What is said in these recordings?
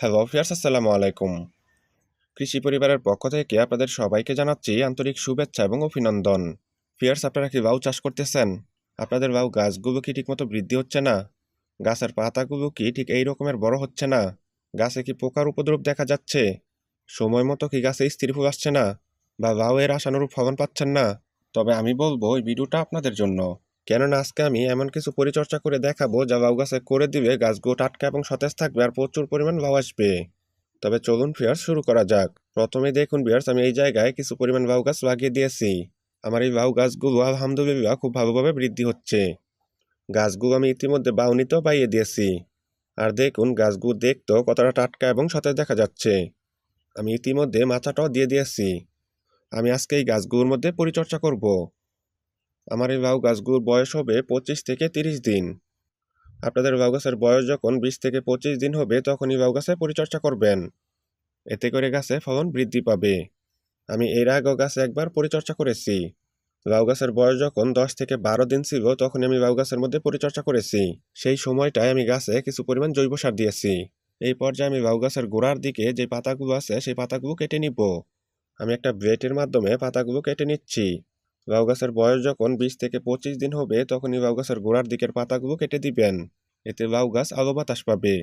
Hello fierce আসসালামু আলাইকুম। কৃষি পরিবারের পক্ষ থেকে আপনাদের সবাইকে জানাচ্ছি আন্তরিক শুভেচ্ছা এবং অভিনন্দন। ফিয়ার্স আপনারা কি বাউ চাষ করতেছেন? আপনাদের বাউ গাছগুলো কি ঠিকমতো বৃদ্ধি হচ্ছে না? গাছের পাতাগুলো কি ঠিক এই রকমের বড় হচ্ছে না? গাছে কি পোকার উপদ্রব দেখা যাচ্ছে? সময় মতো কি গাছে স্থির ফুল আসছে না? বা বাউ এর আশানুরূপ ফলন পাচ্ছেন না? তবে আমি বলব এই ভিডিওটা আপনাদের জন্য। কেননা আজকে আমি এমন কিছু পরিচর্যা করে দেখাবো যা বাউ গাছে করে দিবে গাছগুলো টাটকা এবং সতেজ থাকবে আর প্রচুর পরিমাণ বাউ আসবে। তবে চলুন ফিয়ার্স শুরু করা যাক। প্রথমে দেখুন বিয়ার্স আমি এই জায়গায় কিছু পরিমাণ বাউ গাছ লাগিয়ে দিয়েছি। আমার এই বাউ গাছগুলো আলহামদুলিল্লাহ খুব ভালোভাবে বৃদ্ধি হচ্ছে। গাছগুলো আমি ইতিমধ্যে বাউনিতেও পাইয়ে দিয়েছি। আর দেখুন, গাছগুলো দেখতেও কতটা টাটকা এবং সতেজ দেখা যাচ্ছে। আমি ইতিমধ্যে মাথাটাও দিয়ে দিয়েছি। আমি আজকে এই গাছগুলোর মধ্যে পরিচর্যা করব। আমার এই লাউ গাছগুলোর বয়স হবে পঁচিশ থেকে তিরিশ দিন। আপনাদের লাউ গাছের বয়স যখন বিশ থেকে পঁচিশ দিন হবে, তখনই লাউ গাছে পরিচর্যা করবেন। এতে করে গাছে ফলন বৃদ্ধি পাবে। আমি এর আগেও গাছে একবার পরিচর্যা করেছি। লাউ গাছের বয়স যখন দশ থেকে বারো দিন ছিল তখন আমি লাউ গাছের মধ্যে পরিচর্যা করেছি। সেই সময়টায় আমি গাছে কিছু পরিমাণ জৈব সার দিয়েছি। এই পর্যায়ে আমি লাউ গাছের গোড়ার দিকে যে পাতাগুলো আছে, সেই পাতাগুলো কেটে নিব। আমি একটা ব্লেটের মাধ্যমে পাতাগুলো কেটে নিচ্ছি। লাউ গাছের বয়স যখন বিশ থেকে পঁচিশ দিন হবে, তখনই লাউ গাছের গোড়ার দিকের পাতাগুলো কেটে দিবেন। এতে লাউ গাছ আলো বাতাস পাবে।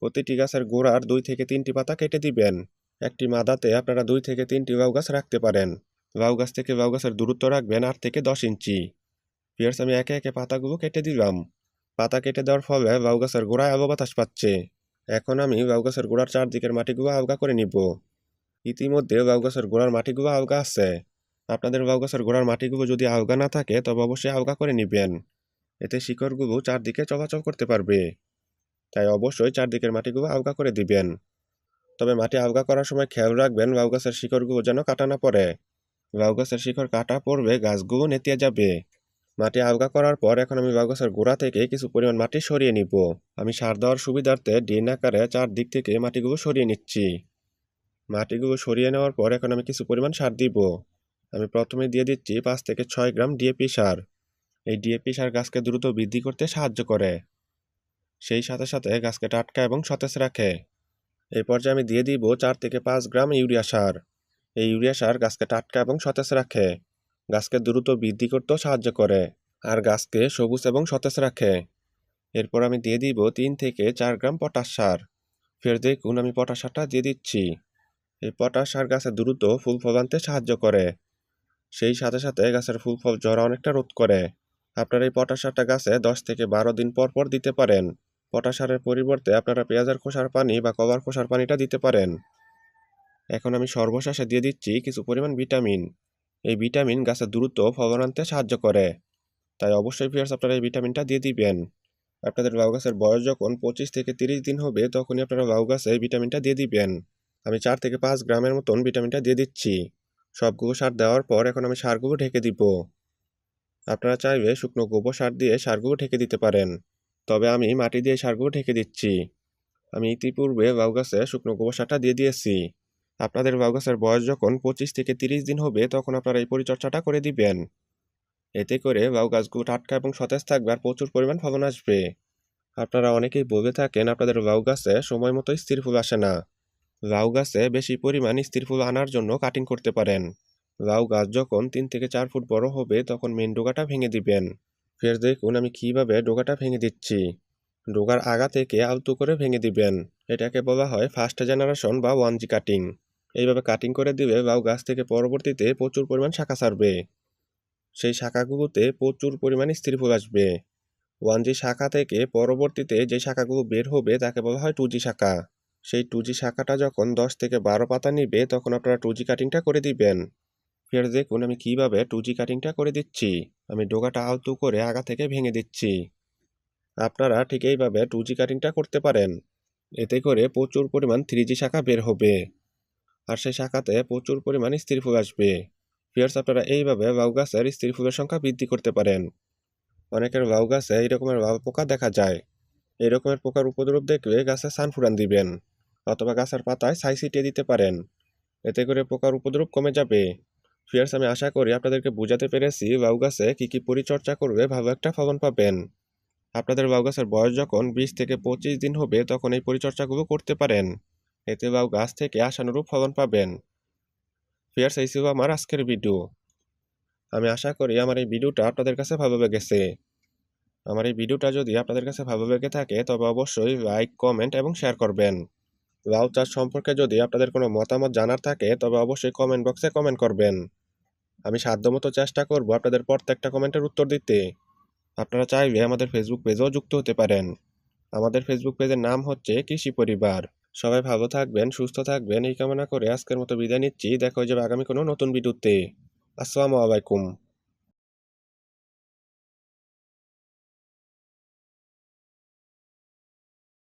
প্রতিটি গাছের গোড়ার দুই থেকে তিনটি পাতা কেটে দিবেন। একটি মাদাতে আপনারা দুই থেকে তিনটি লাউ গাছ রাখতে পারেন। লাউ গাছ থেকে লাউ গাছের দূরত্ব রাখবেন আট থেকে দশ ইঞ্চি। পিয়ার্স আমি একে একে পাতাগুলো কেটে দিলাম। পাতা কেটে দেওয়ার ফলে লাউ গাছের গোড়ায় আলো বাতাস পাচ্ছে। এখন আমি লাউ গাছের গোড়ার চারদিকের মাটিগুলো আলগা করে নিব। ইতিমধ্যে লাউ গাছের গোড়ার মাটিগুলো আলগা আছে। আপনাদের লাউ গাছের গোড়ার মাটিগুলো যদি আলগা না থাকে, তবে অবশ্যই আলগা করে নেবেন। এতে শিকড়গুলো চারদিকে চলাচল করতে পারবে। তাই অবশ্যই চারদিকের মাটিগুলো আলগা করে দিবেন। তবে মাটি আলগা করার সময় খেয়াল রাখবেন লাউ গাছের শিকড়গুলো যেন কাটা না পড়ে। লাউ গাছের শিকড় কাটা পড়বে, গাছগুলো নেতিয়ে যাবে। মাটি আলগা করার পর এখন আমি লাউ গাছের গোড়া থেকে কিছু পরিমাণ মাটি সরিয়ে নিব। আমি সার দেওয়ার সুবিধার্থে ডিন আকারে চারদিক থেকে মাটিগুলো সরিয়ে নিচ্ছি। মাটিগুলো সরিয়ে নেওয়ার পর এখন আমি কিছু পরিমাণ সার দিব। আমি প্রথমে দিয়ে দিচ্ছি পাঁচ থেকে ছয় গ্রাম ডিএপি সার। এই ডিএপি সার গাছকে দ্রুত বৃদ্ধি করতে সাহায্য করে। সেই সাথে সাথে গাছকে টাটকা এবং সতেজ রাখে। এই পর্যায়ে আমি দিয়ে দিব চার থেকে পাঁচ গ্রাম ইউরিয়া সার। এই ইউরিয়া সার গাছকে টাটকা এবং সতেজ রাখে। গাছকে দ্রুত বৃদ্ধি করতেও সাহায্য করে আর গাছকে সবুজ এবং সতেজ রাখে। এরপর আমি দিয়ে দিব তিন থেকে চার গ্রাম পটাশ সার। ফের দেখুন আমি পটাশ সারটা দিয়ে দিচ্ছি। এই পটাশ সার গাছে দ্রুত ফুল ফল আনতে সাহায্য করে। সেই সাথে সাথে গাছের ফুল ফল ঝরা অনেকটা রোধ করে। আপনারা এই পটাশ সারটা গাছে দশ থেকে বারো দিন পর পর দিতে পারেন। পটাশ সারের পরিবর্তে আপনারা পেঁয়াজের খোসার পানি বা কবার খোসার পানিটা দিতে পারেন। এখন আমি সর্বশেষে দিয়ে দিচ্ছি কিছু পরিমাণ ভিটামিন। এই ভিটামিন গাছে দ্রুত ফলন আনতে সাহায্য করে। তাই অবশ্যই ফিয়ার্স আপনারা এই ভিটামিনটা দিয়ে দিবেন। আপনাদের লাউ গাছের বয়স যখন পঁচিশ থেকে তিরিশ দিন হবে, তখনই আপনারা লাউ গাছে এই ভিটামিনটা দিয়ে দিবেন। আমি চার থেকে পাঁচ গ্রামের মতন ভিটামিনটা দিয়ে দিচ্ছি। সবগুলো সার দেওয়ার পর এখন আমি সারগুলো ঢেকে দিব। আপনারা চাইলে শুকনো গোবর সার দিয়ে সারগুলো ঢেকে দিতে পারেন। তবে আমি মাটি দিয়ে সারগুলো ঢেকে দিচ্ছি। আমি ইতিপূর্বে লাউ গাছে শুকনো গোবর সারটা দিয়ে দিয়েছি। আপনাদের লাউ গাছের বয়স যখন পঁচিশ থেকে তিরিশ দিন হবে, তখন আপনারা এই পরিচর্যাটা করে দিবেন। এতে করে লাউ গাছগুলো টাটকা এবং সতেজ থাকবে আর প্রচুর পরিমাণ ফলন আসবে। আপনারা অনেকেই বলে থাকেন, আপনাদের লাউ গাছে সময় মতো স্থির ফুল আসে না। লাউ গাছে বেশি পরিমাণ স্থির ফুল আনার জন্য কাটিং করতে পারেন। লাউ গাছ যখন তিন থেকে চার ফুট বড় হবে, তখন মেন ডোগাটা ভেঙে দিবেন। ফের দেখুন আমি কীভাবে ডোগাটা ভেঙে দিচ্ছি। ডোগার আগা থেকে আলতু করে ভেঙে দিবেন। এটাকে বলা হয় ফার্স্ট জেনারেশন বা ওয়ান জি কাটিং এইভাবে কাটিং করে দিলে লাউ গাছ থেকে পরবর্তীতে প্রচুর পরিমাণ শাখা ছাড়বে। সেই শাখাগুলোতে প্রচুর পরিমাণ স্থির ফুল আসবে। ওয়ান জি শাখা থেকে পরবর্তীতে যে শাখাগুলো বের হবে, তাকে বলা হয় টু জি শাখা। সেই টু জি শাখাটা যখন দশ থেকে বারো পাতা নিবে, তখন আপনারা টু জি কাটিংটা করে দিবেন। ফের দেখুন আমি কীভাবে টু জি কাটিংটা করে দিচ্ছি। আমি ডোগাটা আলতু করে আগা থেকে ভেঙে দিচ্ছি। আপনারা ঠিক এইভাবে টু জি কাটিংটা করতে পারেন। এতে করে প্রচুর পরিমাণ থ্রি জি শাখা বের হবে। আর সেই শাখাতে প্রচুর পরিমাণ স্থির ফুল আসবে। ফিয়ার্স আপনারা এইভাবে লাউ গাছের স্থির ফুলের সংখ্যা বৃদ্ধি করতে পারেন। অনেকের লাউ গাছে এই রকমের পোকা দেখা যায়। এই রকমের পোকার উপদ্রব দেখলে গাছে সান ফুরান দিবেন। অথবা গাছের পাতায় ছাই ছিটিয়ে দিতে পারেন। এতে করে পোকার উপদ্রব কমে যাবে। ফিয়ার্স, আমি আশা করি আপনাদেরকে বোঝাতে পেরেছি বাউ গাছে কী কী পরিচর্যা করবে ভালো একটা ফলন পাবেন। আপনাদের বাউ গাছের বয়স যখন বিশ থেকে পঁচিশ দিন হবে, তখন এই পরিচর্যাগুলো করতে পারেন। এতে বাউ গাছ থেকে আশানুরূপ ফলন পাবেন। ফিয়ার্স, এই ছিল আমার আজকের ভিডিও। আমি আশা করি আমার এই ভিডিওটা আপনাদের কাছে ভালো লেগেছে। আমার এই ভিডিওটা যদি আপনাদের কাছে ভালো লেগে থাকে, তবে অবশ্যই লাইক, কমেন্ট এবং শেয়ার করবেন। লাউ চাষ সম্পর্কে যদি আপনাদের কোনো মতামত জানার থাকে, তবে অবশ্যই কমেন্ট বক্সে কমেন্ট করবেন। আমি সাধ্যমতো চেষ্টা করব আপনাদের প্রত্যেকটা কমেন্টের উত্তর দিতে। আপনারা চাইলে আমাদের ফেসবুক পেজেও যুক্ত হতে পারেন। আমাদের ফেসবুক পেজের নাম হচ্ছে কৃষি পরিবার। সবাই ভালো থাকবেন, সুস্থ থাকবেন। এই কামনা করে আজকের মতো বিদায় নিচ্ছি। দেখা যাবে আগামী কোনো নতুন ভিডিওতে আসসালামু আলাইকুম।